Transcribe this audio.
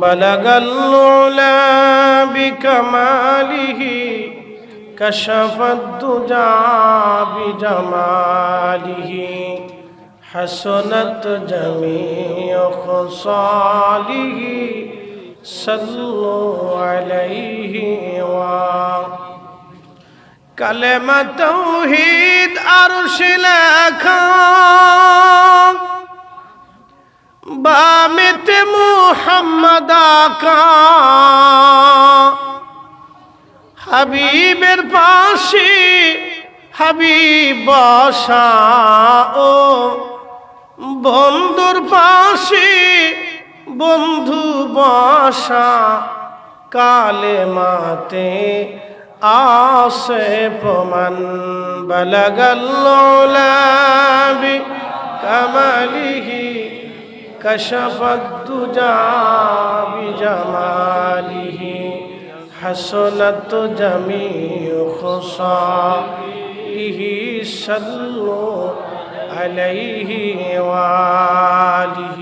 بلغ العلا بكماله كشف الدجى بجماله حسنت جميع خصاله صلوا عليه و كلمة توحيد أرش لك বামেতে মুহাম্মদ হাবিবের পাশে হাবিব বসা ও বন্ধুর পাশে বন্ধু বসা। কালে মাতে আসে প্রমাণ বলগল্লাবি কামালিহি كشف الدجى بجماله حسنت جميع خصاله صلوا عليه وآله